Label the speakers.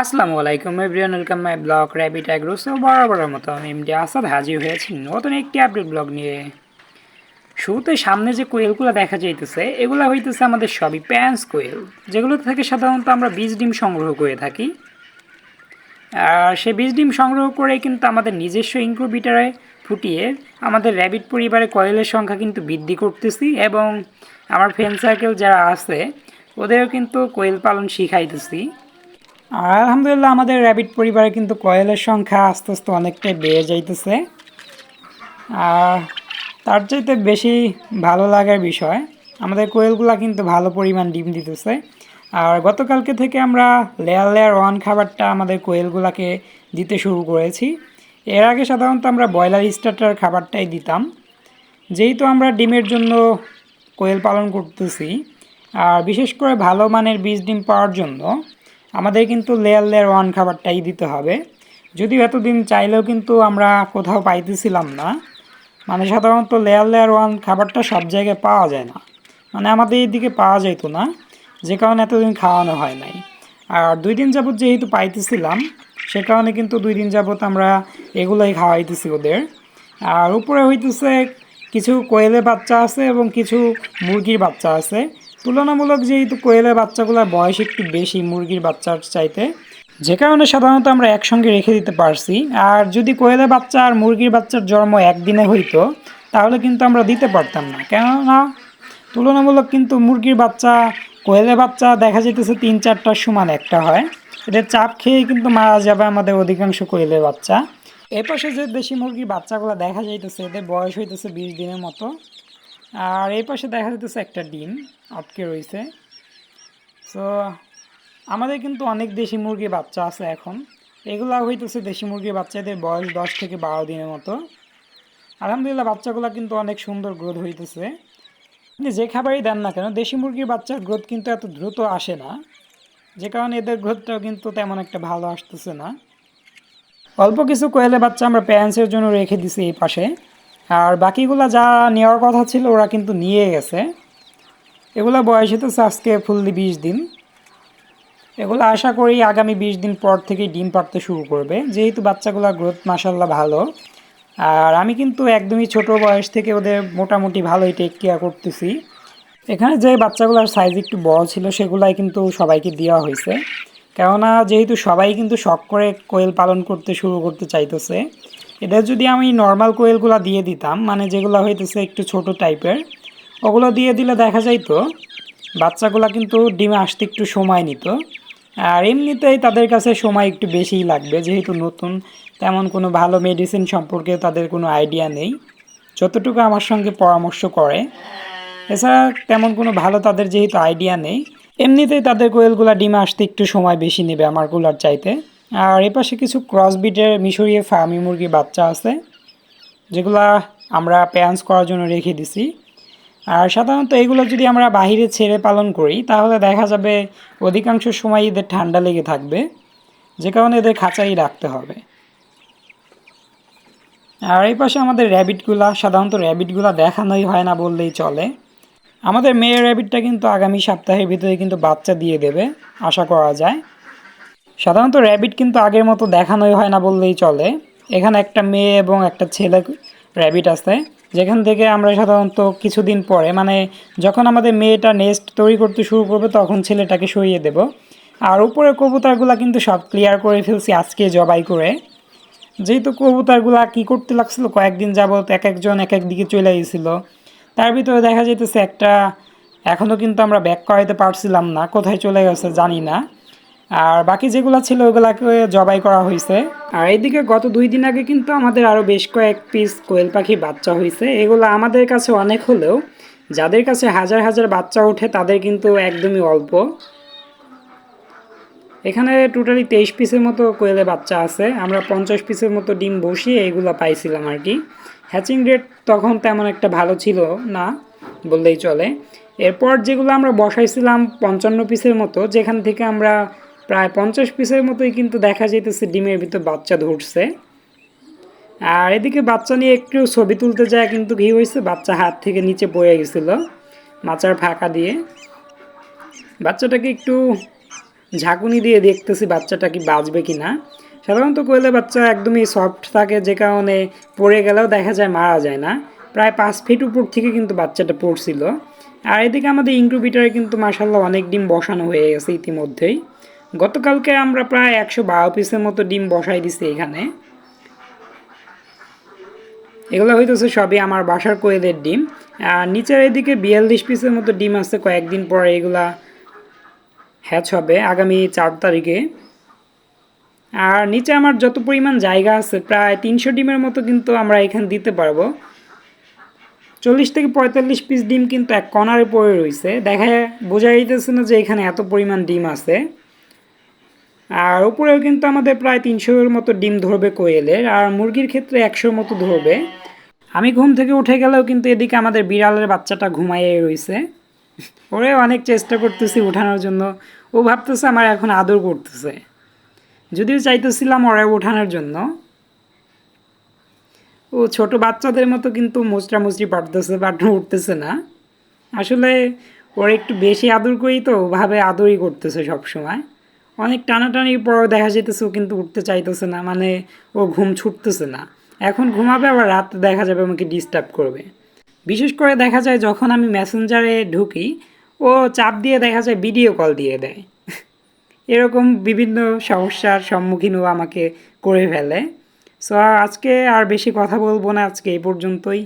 Speaker 1: আসসালামু আলাইকুম everyone, welcome my blog rabbit agro so বরাবরের মতো আমি এমডি আসাদ হাজির হয়েছি নতুন একটি আপডেট ব্লগ নিয়ে। শুরুতে সামনে যে কোয়েলগুলো দেখা যাইতেছে, এগুলো হইতেছে আমাদের সবই প্যান্স কোয়েল, যেগুলো থেকে সাধারণত আমরা বীজ ডিম সংগ্রহ করে থাকি। আর সে বীজ ডিম সংগ্রহ করে কিন্তু আমাদের নিজস্ব ইনক্রোবিটারে ফুটিয়ে আমাদের র্যাবিট পরিবারে কয়েলের সংখ্যা কিন্তু বৃদ্ধি করতেছি এবং আমার ফ্রেন্ড সার্কেল যারা আছে, ওদেরও কিন্তু কোয়েল পালন শিখাইতেছি। আর আলহামদুলিল্লাহ আমাদের র্যাবিট পরিবারে কিন্তু কয়েলের সংখ্যা আস্তে আস্তে অনেকটাই বেড়ে যাইতেছে। আর তার চাইতে বেশি ভালো লাগার বিষয়, আমাদের কোয়েলগুলা কিন্তু ভালো পরিমাণ ডিম দিতেছে। আর গতকালকে থেকে আমরা লেয়ার লেয়ার ওয়ান খাবারটা আমাদের কোয়েলগুলাকে দিতে শুরু করেছি। এর আগে সাধারণত আমরা ব্রয়লার স্টার্টার খাবারটাই দিতাম। যেহেতু আমরা ডিমের জন্য কোয়েল পালন করতেছি, আর বিশেষ করে ভালো মানের বীজ ডিম পাওয়ার জন্য আমাদের কিন্তু লেয়ার লেয়ার ওয়ান খাবারটাই দিতে হবে। যদিও এতদিন চাইলেও কিন্তু আমরা কোথাও পাইতেছিলাম না। মানে সাধারণত লেয়ার লেয়ার ওয়ান খাবারটা সব জায়গায় পাওয়া যায় না। মানে আমাদের এইদিকে পাওয়া যেত না, যে কারণে এতদিন খাওয়ানো হয় নাই। আর দুই দিন যাবত যেহেতু পাইতেছিলাম, সে কারণে কিন্তু দুই দিন যাবত আমরা এগুলোই খাওয়াইতেছি ওদের। আর উপরে হইতেছে কিছু কোয়েলের বাচ্চা আছে এবং কিছু মুরগির বাচ্চা আছে। তুলনামূলক যেহেতু কোয়েলের বাচ্চাগুলোর বয়স একটু বেশি মুরগির বাচ্চার চাইতে, যে কারণে সাধারণত আমরা একসঙ্গে রেখে দিতে পারছি। আর যদি কোয়েলের বাচ্চা আর মুরগির বাচ্চার জন্ম একদিনে হইতো, তাহলে কিন্তু আমরা দিতে পারতাম না। কেননা, তুলনামূলক কিন্তু মুরগির বাচ্চা, কোয়েলের বাচ্চা দেখা যেতেছে তিন চারটার সমান একটা হয়। এদের চাপ খেয়েই কিন্তু মারা যাবে আমাদের অধিকাংশ কোয়েলের বাচ্চা। এ পাশে যে দেশি মুরগির বাচ্চাগুলো দেখা যাইতেছে, এদের বয়স হইতেছে বিশ দিনের মতো। আর এই পাশে দেখা যাইতেছে একটা ডিম, আটকে রয়েছে সো আমাদের কিন্তু অনেক দেশি মুরগির বাচ্চা আছে এখন। এগুলা হইতেছে দেশি মুরগির বাচ্চাদের বয়স দশ থেকে বারো দিনের মতো। আলহামদুলিল্লাহ, বাচ্চাগুলো কিন্তু অনেক সুন্দর গ্রোথ হইতেছে। আপনি যে খাবারই দেন না কেন, দেশি মুরগির বাচ্চার গ্রোথ কিন্তু এত দ্রুত আসে না। যে কারণে এদের গ্রোথটাও কিন্তু তেমন একটা ভালো আসতেছে না। অল্প কিছু কোয়েলের বাচ্চা আমরা প্যারেন্টসের জন্য রেখে দিছি এই পাশে। আর বাকিগুলো যা নেওয়ার কথা ছিল ওরা কিন্তু নিয়ে গেছে। এগুলো বয়স হতেছে আজকে ফুললি বিশ দিন। এগুলো আশা করি আগামী বিশ দিন পর থেকে ডিম পাড়তে শুরু করবে। যেহেতু বাচ্চাগুলোর গ্রোথ মাসাল্লাহ ভালো। আর আমি কিন্তু একদমই ছোট বয়স থেকে ওদের মোটামুটি ভালোই টেক কেয়ার করতেছি। এখানে যে বাচ্চাগুলোর সাইজ একটু বড় ছিল সেগুলাই কিন্তু সবাইকে দেওয়া হয়েছে। কেননা যেহেতু সবাই কিন্তু শখ করে কোয়েল পালন করতে শুরু করতে চাইতেছে এদের যদি আমি নর্মাল কোয়েলগুলো দিয়ে দিতাম মানে যেগুলো হইতেছে একটু ছোট টাইপের ওগুলো দিয়ে দিলে দেখা যাইতো বাচ্চাগুলো কিন্তু ডিমে আসতে একটু সময় নিত। আর এমনিতেই তাদের কাছে সময় একটু বেশিই লাগবে, যেহেতু নতুন, তেমন কোনো ভালো মেডিসিন সম্পর্কে তাদের কোনো আইডিয়া নেই। যতটুকু আমার সঙ্গে পরামর্শ করে। এছাড়া তেমন কোনো ভালো তাদের যেহেতু আইডিয়া নেই, এমনিতেই তাদের কোয়েলগুলো ডিমে আসতে একটু সময় বেশি নেবে আমারগুলোর চাইতে। আর এপাশে কিছু ক্রসবিটের মিশরীয় ফার্মি মুরগির বাচ্চা আছে, যেগুলা আমরা প্যান্স করার জন্য রেখে দিছি। আর সাধারণত এগুলো যদি আমরা বাহিরে ছেড়ে পালন করি, তাহলে দেখা যাবে অধিকাংশ সময় এদের ঠান্ডা লেগে থাকবে, যে কারণে এদের খাঁচাই রাখতে হবে। আর এই পাশে আমাদের র্যাবিটগুলা সাধারণত র্যাবিটগুলা দেখানোই হয় না বললেই চলে। আমাদের মেয়ের র্যাবিটটা কিন্তু আগামী সপ্তাহের ভিতরে কিন্তু বাচ্চা দিয়ে দেবে, আশা করা যায়। সাধারণত র্যাবিট কিন্তু আগের মতো দেখানোই হয় না বললেই চলে। এখানে একটা মেয়ে এবং একটা ছেলে র্যাবিট আছে, যেখান থেকে আমরা সাধারণত কিছুদিন পরে মানে যখন আমাদের মেয়েটা নেস্ট তৈরি করতে শুরু করবে তখন ছেলেটাকে সরিয়ে দেব। আর উপরে কবুতরগুলো কিন্তু সব ক্লিয়ার করে ফেলছি আজকে জবাই করে। যেহেতু কবুতরগুলা কী করতে লাগছিল, কয়েকদিন যাবত এক একজন এক এক দিকে চলে গেছিল। তার ভিতরে দেখা যাইতেছে একটা এখনও কিন্তু আমরা ব্যাক করাইতে পারছিলাম না, কোথায় চলে গেছে জানি না। আর বাকি যেগুলো ছিল ওগুলাকে জবাই করা হয়েছে আর এইদিকে গত দুই দিন আগে কিন্তু আমাদের আরও বেশ কয়েক পিস কোয়েল পাখি বাচ্চা হয়েছে এগুলো আমাদের কাছে অনেক হলেও, যাদের কাছে হাজার হাজার বাচ্চা ওঠে, তাদের কিন্তু একদমই অল্প। এখানে টোটালি তেইশ পিসের মতো কোয়েলের বাচ্চা আছে। আমরা পঞ্চাশ পিসের মতো ডিম বসিয়ে এগুলো পাইছিলাম আর কি। হ্যাচিং রেট তখন তেমন একটা ভালো ছিল না, বললেই চলে। এরপর যেগুলো আমরা বসাইছিলাম পঞ্চান্ন পিসের মতো, যেখান থেকে আমরা প্রায় পঞ্চাশ পিসের মতোই কিন্তু দেখা যাইতেছে ডিমের ভিতর বাচ্চা ধরছে। আর এদিকে বাচ্চা নিয়ে একটু ছবি তুলতে যায় কিন্তু কী হয়েছে বাচ্চা হাত থেকে নিচে পড়ে গেছিল মাচার ফাঁকা দিয়ে। বাচ্চাটাকে একটু ঝাঁকুনি দিয়ে দেখতেছি বাচ্চাটা কি বাঁচবে কি না সাধারণত কোয়েলের বাচ্চা একদমই সফট থাকে, যে কারণে পড়ে গেলেও দেখা যায় মারা যায় না। প্রায় পাঁচ ফিট উপর থেকে কিন্তু বাচ্চাটা পড়ছিল। আর এদিকে আমাদের ইনক্রুবিটারে কিন্তু মাসাল্লাহ অনেক ডিম বসানো হয়ে গেছে ইতিমধ্যেই। গতকালকে আমরা প্রায় একশো বারো পিসের মতো ডিম বসাই দিছি এখানে। এগুলো হইতেছে সবই আমার বাসার কোয়েলের ডিম। আর নিচের এদিকে বিয়াল্লিশ পিসের মতো ডিম আছে, কয়েকদিন পরে এগুলা হ্যাচ হবে আগামী চার তারিখে। আর নিচে আমার যত পরিমাণ জায়গা আছে, প্রায় তিনশো ডিমের মতো কিন্তু আমরা এখানে দিতে পারব। চল্লিশ থেকে পঁয়তাল্লিশ পিস ডিম কিন্তু এক কর্নারে পড়ে রয়েছে দেখা, বোঝা যাইতেছে না যে এখানে এত পরিমাণ ডিম আছে। আর উপরেও কিন্তু আমাদের প্রায় তিনশোর মতো ডিম ধরবে কোয়েলের, আর মুরগির ক্ষেত্রে একশোর মতো ধরবে। আমি ঘুম থেকে উঠে গেলেও কিন্তু এদিকে আমাদের বিড়ালের বাচ্চাটা ঘুমাইয়ে রয়েছে ওরে অনেক চেষ্টা করতেছি উঠানোর জন্য। ও ভাবতেছে আমার এখন আদর করতেছে। যদিও চাইতেছিলাম ওরা উঠানোর জন্য। ও ছোট বাচ্চাদের মতো কিন্তু মুচড়া মুচড়ি পারতেছে, বাট উঠতেছে না। আসলে ওরা একটু বেশি আদর করি তো ওভাবে আদরই করতেছে সব সময় অনেক টানাটানির পর দেখা যেতেছে ও কিন্তু উঠতে চাইতেছে না মানে ও ঘুম ছুটতেছে না। এখন ঘুমাবে, আবার রাতে দেখা যাবে আমাকে ডিস্টার্ব করবে। বিশেষ করে দেখা যায় যখন আমি মেসেঞ্জারে ঢুকি, ও চাপ দিয়ে দেখা যায় ভিডিও কল দিয়ে দেয়। এরকম বিভিন্ন সমস্যার সম্মুখীন ও আমাকে করে ফেলে। সো আজকে আর বেশি কথা বলব না, আজকে এই পর্যন্তই।